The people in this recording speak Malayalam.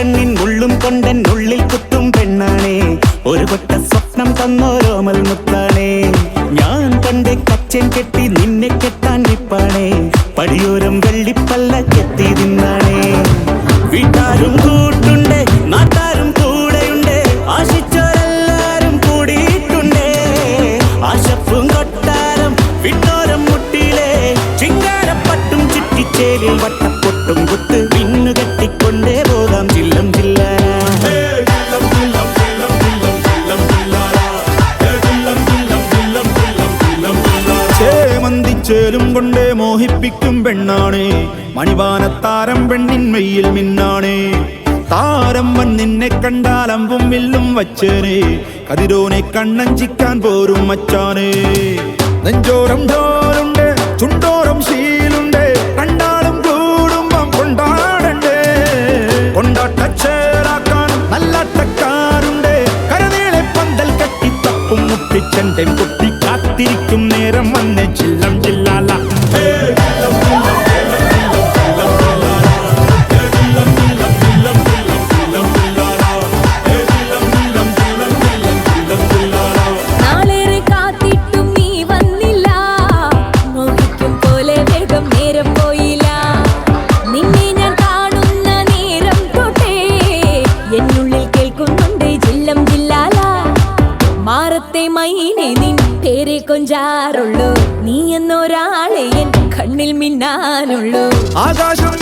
കണ്ണിൻ ഉള്ളും കൊണ്ടൻ ഉള്ളിൽ കുത്തും പെണ്ണാണേ. ഒരു കൊട്ട സ്വപ്നം തന്നോരോമൽ മുത്താണേ. ഞാൻ കണ്ടേ കച്ചൻ കെട്ടി നിന്നെ കെട്ടാൻ നിപ്പാണേ. പടിയോരം വെള്ളിപ്പല്ല കെത്തി നിന്നാണേ വീട്ടാരും കൂട്ടുണ്ട് നാട്ടാരും കൂടെയുണ്ട്. ആശിച്ചോരെല്ലാരും കൂടിയിട്ടുണ്ട്. ആശപ്പും കൊട്ടാരം വിട്ടോരം മുട്ടിലെ ചിങ്കാരപ്പട്ടും ചുറ്റിച്ചേലിൽ വട്ടപ്പൊട്ടും കുത്ത്. ചേമന്തിച്ചേലും കൊണ്ടേ മോഹിപ്പിക്കും പെണ്ണാണേ. മണിവാനത്താരം പെണ്ണിന്മയിൽ മിന്നാണേ. താരം വൻ നിന്നെ കണ്ടാൽ അമ്പും വില്ലും വച്ചേനെ. കതിരോനെ കണ്ണഞ്ചിക്കാൻ പോരും മച്ചാനേ. നെഞ്ചോരം ഡോലുണ്ട് ചുണ്ടോരം ശീലുണ്ട്. കണ്ടാലും കൂടുമ്പം കൊണ്ടാടണ്ടേ. കൊണ്ടാട്ടച്ചേരാക്കാൻ നല്ലാട്ടക്കാരുണ്ട്. കരനീളെ പന്തൽ കെട്ടി തപ്പും മുട്ടിച്ചെന്റെ കുട്ടി കാത്തിരിക്കും നേരം വന്നെ ചില്ലം. മാറത്തെ മൈനെ നിൻ പേരെ കൊഞ്ചാറുള്ളൂ. നീ എന്നൊരാളെ എൻ കണ്ണിൽ മിന്നാനുള്ളൂ. ആകാശം